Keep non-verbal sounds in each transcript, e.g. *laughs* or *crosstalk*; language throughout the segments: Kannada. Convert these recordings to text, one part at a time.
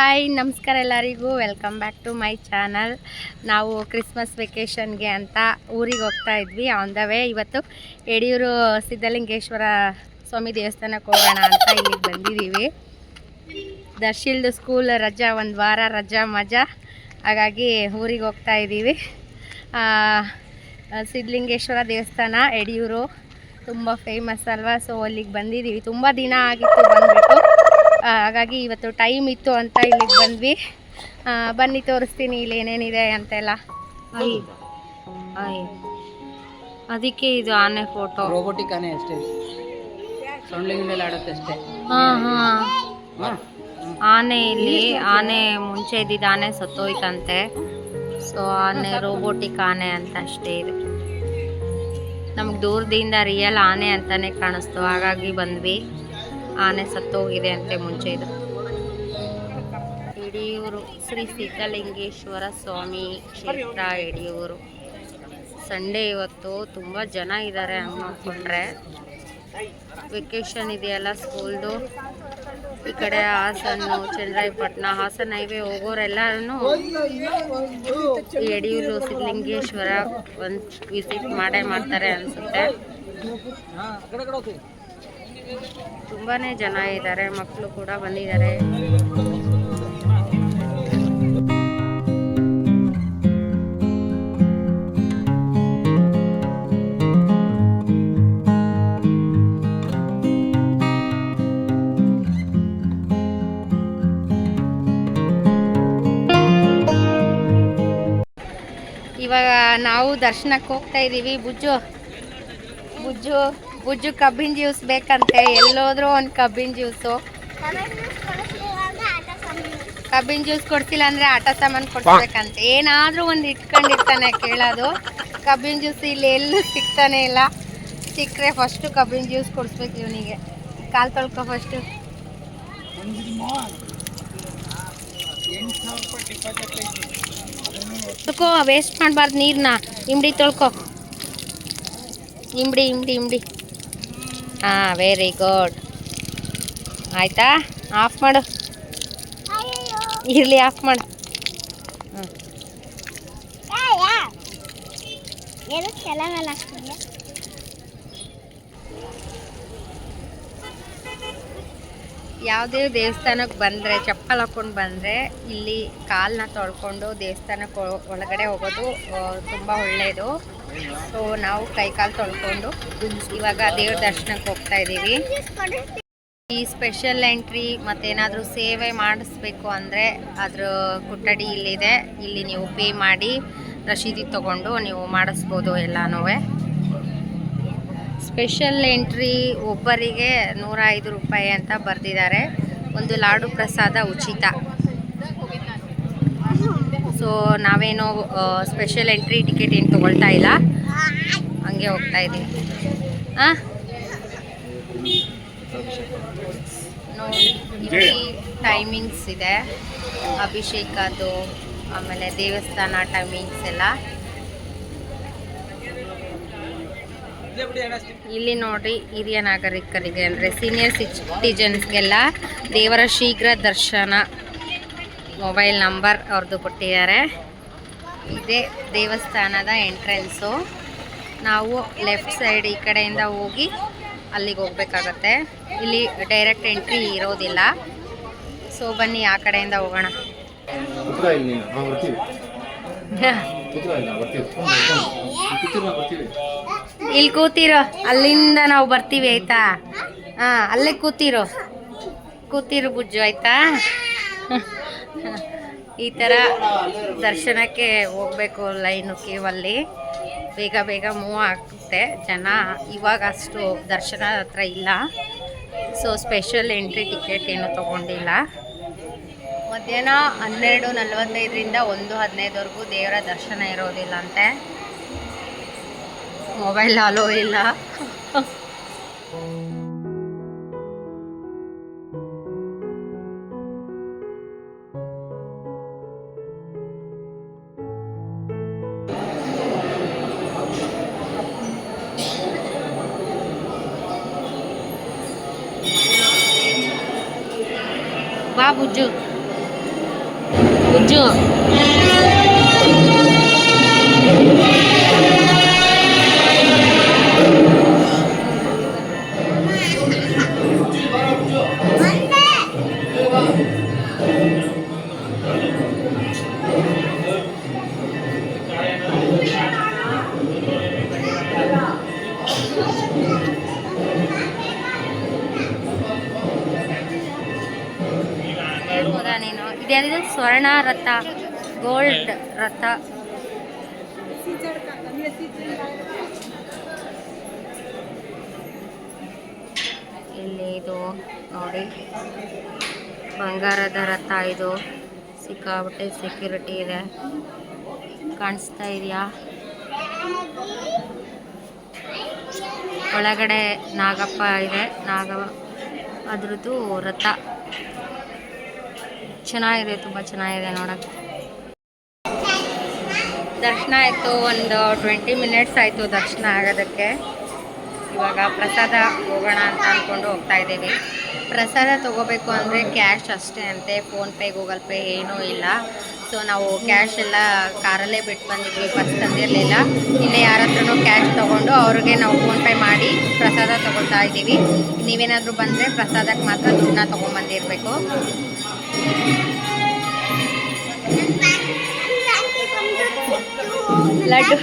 ಹಾಯ್, ನಮಸ್ಕಾರ ಎಲ್ಲರಿಗೂ. Welcome back to my channel ನಾವು ಕ್ರಿಸ್ಮಸ್ ವೆಕೇಷನ್ಗೆ ಅಂತ ಊರಿಗೆ ಹೋಗ್ತಾ ಇದ್ವಿ. ಆನ್ ದ ವೇ ಇವತ್ತು ಯಡಿಯೂರು ಸಿದ್ಧಲಿಂಗೇಶ್ವರ ಸ್ವಾಮಿ ದೇವಸ್ಥಾನಕ್ಕೆ ಹೋಗೋಣ ಅಂತ ಇಲ್ಲಿಗೆ ಬಂದಿದ್ದೀವಿ. ದರ್ಶಿಲ್ದು ಸ್ಕೂಲ್ ರಜಾ, ಒಂದು ವಾರ ರಜಾ ಮಜಾ. ಹಾಗಾಗಿ ಊರಿಗೆ ಹೋಗ್ತಾ ಇದ್ದೀವಿ. ಸಿದ್ಧಲಿಂಗೇಶ್ವರ ದೇವಸ್ಥಾನ, ಯಡಿಯೂರು, ತುಂಬ ಫೇಮಸ್ ಅಲ್ವಾ? ಸೊ ಅಲ್ಲಿಗೆ ಬಂದಿದ್ದೀವಿ. ತುಂಬ ದಿನ ಆಗಿತ್ತು ಬಂದ್ಬಿಟ್ಟು. ಹಾಗಾಗಿ ಇವತ್ತು ಟೈಮ್ ಇತ್ತು ಅಂತ ಇಲ್ಲಿಗೆ ಬಂದ್ವಿ. ಬನ್ನಿ ತೋರಿಸ್ತೀನಿ ಇಲ್ಲಿ ಏನೇನಿದೆ ಅಂತೆಲ್ಲ. ಅದಕ್ಕೆ ಇದು ಆನೆ ಫೋಟೋ ರೋಬೋಟಿಕ್ ಆನೆ ಅಷ್ಟೇ. ಸೊಂಡಿನ ಮೇಲೆ ಆಡುತ್ತೆ ಅಷ್ಟೇ. ಹಾಂ ಹಾಂ. ಹಾ? ಆನೆ ಇಲ್ಲಿ ಆನೆ ಮುಂಚೆ ಇದ್ದಿದ್ದ ಆನೆ ಸತ್ತೋಯ್ತಂತೆ. ಸೊ ಆನೆ ರೋಬೋಟಿಕ್ ಆನೆ ಅಂತ ಅಷ್ಟೇ ಇದೆ. ನಮ್ಗೆ ದೂರದಿಂದ ರಿಯಲ್ ಆನೆ ಅಂತಾನೆ ಕಾಣಿಸ್ತು. ಹಾಗಾಗಿ ಬಂದ್ವಿ. ಆನೆ ಸತ್ತೋಗಿದೆ ಅಂತೆ ಮುಂಚೆ ಇದು. ಯಡಿಯೂರು ಶ್ರೀ ಸಿದ್ಧಲಿಂಗೇಶ್ವರ ಸ್ವಾಮಿ ಕ್ಷೇತ್ರ ಯಡಿಯೂರು ಸಂಡೇ ಇವತ್ತು ತುಂಬ ಜನ ಇದ್ದಾರೆ ಹಂಗೆ ನೋಡಿಕೊಂಡ್ರೆ. ವೆಕೇಶನ್ ಇದೆಯಲ್ಲ ಸ್ಕೂಲ್ದು ಈ ಕಡೆ ಹಾಸನ್ನು ಚಂದ್ರಾಯಪಟ್ಟಣ ಹಾಸನ ಹೈವೇ ಹೋಗೋರೆಲ್ಲರೂ ಯಡಿಯೂರು ಸಿದ್ಧಲಿಂಗೇಶ್ವರ ಒಂದು ವಿಸಿಟ್ ಮಾಡೇ ಮಾಡ್ತಾರೆ ಅನಿಸುತ್ತೆ. ತುಂಬಾ ಜನ ಇದ್ದಾರೆ ಮಕ್ಕಳು ಕೂಡ ಬಂದಿದ್ದಾರೆ. ಇವಾಗ ನಾವು ದರ್ಶನಕ್ಕೆ ಹೋಗ್ತಾ ಇದ್ದೀವಿ ಬುಜ್ಜು ಬುಜ್ಜು. ಬುಜ್ಜು ಕಬ್ಬಿನ ಜ್ಯೂಸ್ ಬೇಕಂತೆ, ಎಲ್ಲೋದ್ರೂ ಒಂದು ಕಬ್ಬಿನ ಜ್ಯೂಸು ಕಬ್ಬಿನ ಜ್ಯೂಸ್ ಕೊಡ್ತಿಲ್ಲ ಅಂದ್ರೆ ಆಟ ಸಾಮಾನು ಕೊಡ್ಸ್ಬೇಕಂತೆ. ಏನಾದ್ರೂ ಒಂದು ಇಟ್ಕೊಂಡಿರ್ತಾನೆ ಕೇಳೋದು. ಕಬ್ಬಿನ ಜ್ಯೂಸ್ ಇಲ್ಲಿ ಎಲ್ಲೂ ಸಿಗ್ತಾನೆ ಇಲ್ಲ. ಸಿಕ್ಕರೆ ಫಸ್ಟು ಕಬ್ಬಿನ ಜ್ಯೂಸ್ ಕೊಡಿಸ್ಬೇಕು ಇವನಿಗೆ. ಕಾಲು ತೊಳ್ಕೊ ಫಸ್ಟು ತೊಳ್ಕೊ ವೇಸ್ಟ್ ಮಾಡಬಾರ್ದು ನೀರನ್ನ ಇಂಬಡಿ ತೊಳ್ಕೊ. ಇಂಬಡಿ ಇಂಬಡಿ ಇಂಬಡಿ ಹಾಂ ವೆರಿ ಗುಡ್ ಆಯ್ತಾ? ಆಫ್ ಮಾಡು. ಇರಲಿ ಆಫ್ ಮಾಡು. ಹ್ಞೂ ಯಾವುದೇ ದೇವಸ್ಥಾನಕ್ಕೆ ಬಂದರೆ, ಚಪ್ಪಲ್ ಹಾಕ್ಕೊಂಡು ಬಂದರೆ ಇಲ್ಲಿ ಕಾಲನ್ನ ತೊಳ್ಕೊಂಡು ದೇವಸ್ಥಾನಕ್ಕೆ ಒಳ- ಒಳಗಡೆ ಹೋಗೋದು ತುಂಬ ಒಳ್ಳೆಯದು. ಸೊ ನಾವು ಕೈ ಕಾಲು ತೊಳ್ಕೊಂಡು ಇವಾಗ ದೇವ್ರ ದರ್ಶನಕ್ಕೆ ಹೋಗ್ತಾ ಇದ್ದೀವಿ. ಈ ಸ್ಪೆಷಲ್ ಎಂಟ್ರಿ ಮತ್ತೇನಾದರೂ ಸೇವೆ ಮಾಡಿಸ್ಬೇಕು ಅಂದರೆ ಅದರ ಕೊಠಡಿ ಇಲ್ಲಿದೆ. ಇಲ್ಲಿ ನೀವು ಪೇ ಮಾಡಿ ರಶೀದಿ ತಗೊಂಡು ನೀವು ಮಾಡಿಸ್ಬೋದು ಎಲ್ಲನೂ ಸ್ಪೆಷಲ್ ಎಂಟ್ರಿ ಒಬ್ಬರಿಗೆ ನೂರ ಐದು ರೂಪಾಯಿ ಅಂತ ಬರೆದಿದ್ದಾರೆ. ಒಂದು ಲಾಡು ಪ್ರಸಾದ ಉಚಿತ. ಸೊ ನಾವೇನು ಸ್ಪೆಷಲ್ ಎಂಟ್ರಿ ಟಿಕೆಟ್ ಏನು ತೊಗೊಳ್ತಾ ಇಲ್ಲ. ಹಂಗೆ ಹೋಗ್ತಾ ಇದ್ದೀವಿ. ಹಾಂ ನೋಡಿ ಟೈಮಿಂಗ್ಸ್ ಇದೆ. ಅಭಿಷೇಕದ್ದು, ಆಮೇಲೆ ದೇವಸ್ಥಾನ ಟೈಮಿಂಗ್ಸ್ ಎಲ್ಲ. ಇಲ್ಲಿ ನೋಡ್ರಿ ಹಿರಿಯ ನಾಗರಿಕರಿಗೆ ಅಂದರೆ ಸೀನಿಯರ್ ಸಿಟಿಜನ್ಸ್ಗೆಲ್ಲ ದೇವರ ಶೀಘ್ರ ದರ್ಶನ ಮೊಬೈಲ್ ನಂಬರ್ ಅವ್ರದ್ದು ಕೊಟ್ಟಿದ್ದಾರೆ. ಇದೇ ದೇವಸ್ಥಾನದ ಎಂಟ್ರೆನ್ಸು ನಾವು ಲೆಫ್ಟ್ ಸೈಡ್ ಈ ಕಡೆಯಿಂದ ಹೋಗಿ ಅಲ್ಲಿಗೆ ಹೋಗ್ಬೇಕಾಗತ್ತೆ. ಇಲ್ಲಿ ಡೈರೆಕ್ಟ್ ಎಂಟ್ರಿ ಇರೋದಿಲ್ಲ. ಸೊ ಬನ್ನಿ ಆ ಕಡೆಯಿಂದ ಹೋಗೋಣ. *laughs* ಇಲ್ಲಿ ಕೂತಿರೋ, ಅಲ್ಲಿಂದ ನಾವು ಬರ್ತೀವಿ, ಆಯ್ತಾ? ಹಾಂ, ಅಲ್ಲೇ ಕೂತಿರೋ. ಕೂತಿರು ಬುಜ್ಜು, ಆಯ್ತಾ? ಈ ಥರ ದರ್ಶನಕ್ಕೆ ಹೋಗ್ಬೇಕು ಲೈನು ಕ್ಯೂವಲ್ಲಿ. ಬೇಗ ಬೇಗ ಮೂವ್ ಆಗುತ್ತೆ ಜನ. ಇವಾಗ ಅಷ್ಟು ದರ್ಶನ ಹತ್ರ ಇಲ್ಲ. ಸೊ ಸ್ಪೆಷಲ್ ಎಂಟ್ರಿ ಟಿಕೆಟ್ ಏನು ತೊಗೊಂಡಿಲ್ಲ. ಮಧ್ಯಾಹ್ನ ಹನ್ನೆರಡು ನಲ್ವತ್ತೈದರಿಂದ ಒಂದು ಹದಿನೈದವರೆಗೂ ದೇವರ ದರ್ಶನ ಇರೋದಿಲ್ಲ ಅಂತೆ ಮೊಬೈಲ್ ಅಲೋ ಇಲ್ಲ ಬಾ ಬುಜ್ಜು ಮಂಜು ಸ್ವರ್ಣ ರಥ ಗೋಲ್ಡ್ ರಥ. ಇಲ್ಲಿ ಇದು ನೋಡಿ, ಬಂಗಾರದ ರಥ ಇದು. ಸಿಕ್ಕಾಬಿಟ್ಟೆ ಸೆಕ್ಯೂರಿಟಿ ಇದೆ. ಕಾಣಿಸ್ತಾ ಇದೆಯಾ? ಒಳಗಡೆ ನಾಗಪ್ಪ ಇದೆ. ನಾಗ, ಅದ್ರದ್ದು ರಥ. ಚೆನ್ನಾಗಿದೆ, ತುಂಬ ಚೆನ್ನಾಗಿದೆ ನೋಡೋಕ್ಕೆ. ದರ್ಶನ ಆಯಿತು, ಒಂದು ಟ್ವೆಂಟಿ ಮಿನಿಟ್ಸ್ ಆಯಿತು ದರ್ಶನ ಆಗೋದಕ್ಕೆ. ಇವಾಗ ಪ್ರಸಾದ ಹೋಗೋಣ ಅಂತ ಅಂದ್ಕೊಂಡು ಹೋಗ್ತಾ ಇದ್ದೀವಿ. ಪ್ರಸಾದ ತೊಗೋಬೇಕು ಅಂದರೆ ಕ್ಯಾಶ್ ಅಷ್ಟೇ ಅಂತೆ ಫೋನ್ಪೇ ಗೂಗಲ್ ಪೇ ಏನೂ ಇಲ್ಲ. ಸೊ ನಾವು ಕ್ಯಾಶ್ ಎಲ್ಲ ಕಾರಲ್ಲೇ ಬಿಟ್ಟು ಬಂದಿದ್ವಿ, ಬಸ್ ತಂದಿರಲಿಲ್ಲ. ಇಲ್ಲೇ ಯಾರ ಕ್ಯಾಶ್ ತೊಗೊಂಡು ಅವ್ರಿಗೆ ನಾವು ಫೋನ್ಪೇ ಮಾಡಿ ಪ್ರಸಾದ ತೊಗೊಳ್ತಾ ಇದ್ದೀವಿ. ನೀವೇನಾದರೂ ಬಂದರೆ ಪ್ರಸಾದಕ್ಕೆ ಮಾತ್ರ ದುಡ್ಡನ್ನ ತೊಗೊಂಬಂದಿರಬೇಕು. ಲಡ್ಡು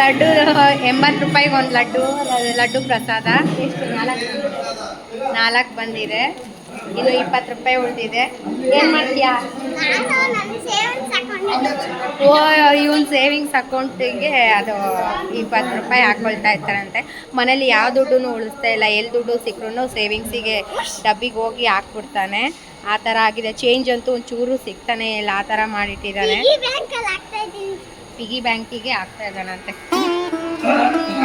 ಲಡ್ಡು ಎಂಬತ್ತು ರೂಪಾಯಿಗೆ ಒಂದು ಲಡ್ಡು ಲಡ್ಡು ಪ್ರಸಾದ. ಎಷ್ಟು? ನಾಲ್ಕು ನಾಲ್ಕು ಬಂದಿದೆ. ಇದು ಇಪ್ಪತ್ತು ರೂಪಾಯಿ ಉಳಿದಿದೆ. ಏನು ಮಾಡ್ತೀಯಾ? ಇವನ್ ಸೇವಿಂಗ್ಸ್ ಅಕೌಂಟಿಗೆ ಅದು ಇಪ್ಪತ್ತು ರೂಪಾಯಿ ಹಾಕೊಳ್ತಾ ಇರ್ತಾರಂತೆ. ಮನೇಲಿ ಯಾವ ದುಡ್ಡು ಉಳಿಸ್ತಾ ಇಲ್ಲ. ಎಲ್ಲಿ ದುಡ್ಡು ಸಿಕ್ಕರೂ ಸೇವಿಂಗ್ಸಿಗೆ ಡಬ್ಬಿಗೆ ಹೋಗಿ ಹಾಕ್ಬಿಡ್ತಾನೆ. ಆ ಥರ ಆಗಿದೆ. ಚೇಂಜ್ ಅಂತೂ ಒಂಚೂರು ಸಿಗ್ತಾನೆ ಇಲ್ಲ. ಆ ಥರ ಮಾಡಿಟ್ಟಿದ್ದಾನೆ. ಪಿಗಿ ಬ್ಯಾಂಕಿಗೆ ಹಾಕ್ತಾ ಇದ್ದಾನಂತೆ. *laughs*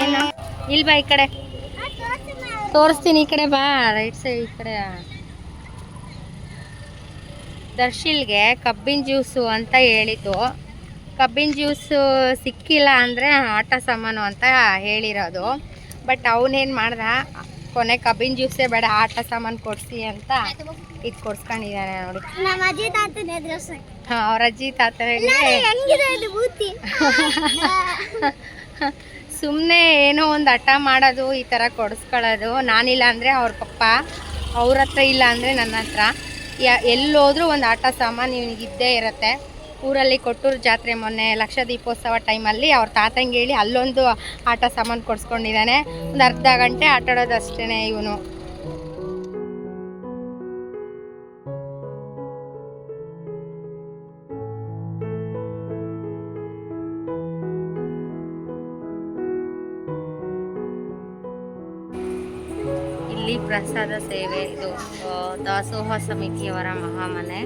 ಏನು? ಇಲ್ಲಿ ಬಾ ಈ ಕಡೆ? ತೋರಿಸ್ತೀನಿ ಈ ಕಡೆ ಬಾ ರೈಟ್ ಸೈಡ್ ಈ ಕಡೆ. ದರ್ಶಿಲ್ಗೆ ಕಬ್ಬಿನ ಜ್ಯೂಸು ಅಂತ ಹೇಳಿದ್ದು. ಕಬ್ಬಿನ ಜ್ಯೂಸು ಸಿಕ್ಕಿಲ್ಲ ಅಂದರೆ ಆಟ ಸಾಮಾನು ಅಂತ ಹೇಳಿರೋದು. ಬಟ್ ಅವನೇನು ಮಾಡ್ದ? ಕೊನೆ ಕಬ್ಬಿನ ಜ್ಯೂಸೇ ಬೇಡ, ಆಟ ಸಾಮಾನು ಕೊಡಿಸಿ ಅಂತ. ಇದು ಕೊಡ್ಸ್ಕೊಂಡಿದ್ದಾನೆ ನೋಡಿ. ನಮ್ಮ ಅಜ್ಜಿ ತಾತನ ಹಾಂ ಅವ್ರ ಅಜ್ಜಿ ತಾತನಿಗೆ ಹೆಂಗಿದೆ ಇದು ಬೂತಿ ಸುಮ್ಮನೆ ಏನೋ ಒಂದು ಹಠ ಮಾಡೋದು ಈ ಥರ ಕೊಡಿಸ್ಕೊಳ್ಳೋದು. ನಾನಿಲ್ಲ ಅಂದರೆ ಅವ್ರ ಪಪ್ಪ ಅವ್ರ ಹತ್ರ ಇಲ್ಲ ಅಂದರೆ ನನ್ನ ಹತ್ರ. ಯಾ ಎಲ್ಲೋದ್ರೂ ಒಂದು ಆಟ ಸಾಮಾನು ಇವನಿಗಿದ್ದೇ ಇರುತ್ತೆ. ಊರಲ್ಲಿ ಕೊಟ್ಟೂರು ಜಾತ್ರೆ ಮೊನ್ನೆ ಲಕ್ಷ ದೀಪೋತ್ಸವ ಟೈಮಲ್ಲಿ ಅವ್ರ ತಾತಂಗೆ ಹೇಳಿ ಅಲ್ಲೊಂದು ಆಟ ಸಾಮಾನು ಕೊಡಿಸ್ಕೊಂಡಿದ್ದಾನೆ. ಒಂದು ಅರ್ಧ ಗಂಟೆ ಆಟಾಡೋದು ಅಷ್ಟೇ ಇವನು. ಪ್ರಸಾದ ಸೇವೆ. ಇದು ದಾಸೋಹ ಸಮಿತಿಯವರ ಮಹಾಮನೆ.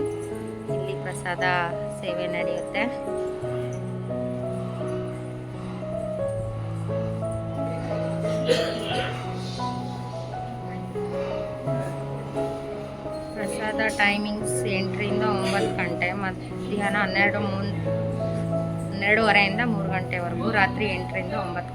ಇಲ್ಲಿ ಪ್ರಸಾದ ಸೇವೆ ನಡೆಯುತ್ತೆ. ಪ್ರಸಾದ ಟೈಮಿಂಗ್ಸ್ ಎಂಟರಿಂದ ಒಂಬತ್ತು ಗಂಟೆ, ಮಧ್ಯಾಹ್ನ ಹನ್ನೆರಡು ಮೂರು ಹನ್ನೆರಡುವರೆಯಿಂದ ಮೂರು ಗಂಟೆವರೆಗೂ, ರಾತ್ರಿ ಎಂಟರಿಂದ ಒಂಬತ್ತು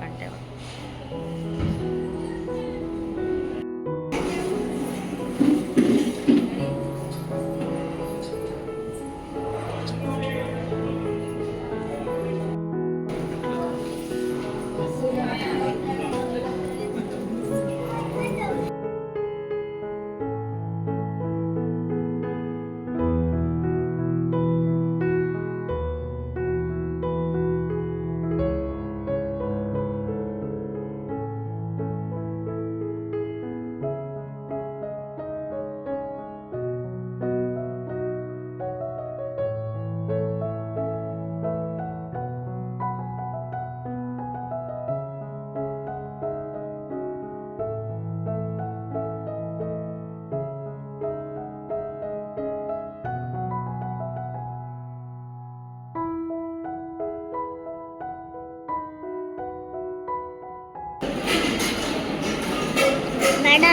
ಬೇಡ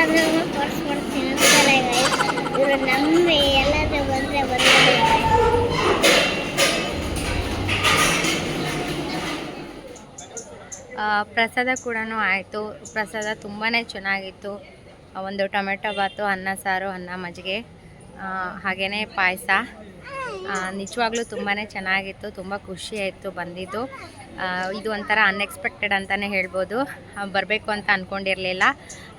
ಅಂದ್ರೆ ಎಲ್ಲಾದ್ರೂ ಬಂದ್ರೆ ಪ್ರಸಾದ ಕೂಡ ಆಯಿತು. ಪ್ರಸಾದ ತುಂಬಾ ಚೆನ್ನಾಗಿತ್ತು. ಒಂದು ಟೊಮೆಟೊ ಬಾತು, ಅನ್ನ ಸಾರು, ಅನ್ನ ಮಜ್ಜಿಗೆ ಹಾಗೆಯೇ ಪಾಯಸ. ನಿಜವಾಗ್ಲೂ ತುಂಬಾ ಚೆನ್ನಾಗಿತ್ತು. ತುಂಬ ಖುಷಿ ಆಯಿತು ಬಂದಿದ್ದು. ಇದು ಒಂಥರ ಅನ್ಎಕ್ಸ್ಪೆಕ್ಟೆಡ್ ಅಂತಲೇ ಹೇಳ್ಬೋದು. ಬರಬೇಕು ಅಂತ ಅಂದ್ಕೊಂಡಿರಲಿಲ್ಲ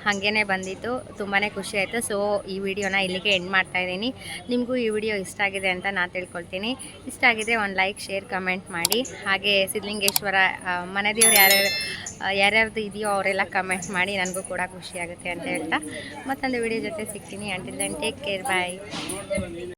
ಹಾಗೇ ಬಂದಿತ್ತು. ತುಂಬಾ ಖುಷಿ ಆಯಿತು. ಸೊ ಈ ವಿಡಿಯೋನ ಇಲ್ಲಿಗೆ ಎಂಡ್ ಮಾಡ್ತಾ ಇದ್ದೀನಿ. ನಿಮಗೂ ಈ ವಿಡಿಯೋ ಇಷ್ಟ ಆಗಿದೆ ಅಂತ ನಾನು ತಿಳ್ಕೊಳ್ತೀನಿ. ಇಷ್ಟ ಆಗಿದೆ ಒಂದು ಲೈಕ್ ಶೇರ್ ಕಮೆಂಟ್ ಮಾಡಿ. ಹಾಗೆ ಸಿದ್ಧಲಿಂಗೇಶ್ವರ ಮನೆದೇವ್ರು ಮನೆ ದೇವ್ರು ಯಾರ್ಯಾರು ಯಾರ್ಯಾರ್ದು ಇದೆಯೋ ಅವರೆಲ್ಲ ಕಮೆಂಟ್ ಮಾಡಿ. ನನಗೂ ಕೂಡ ಖುಷಿಯಾಗುತ್ತೆ ಅಂತ ಹೇಳ್ತಾ. ಮತ್ತೊಂದು ವಿಡಿಯೋ ಜೊತೆ ಸಿಗ್ತೀನಿ. Until then take care bye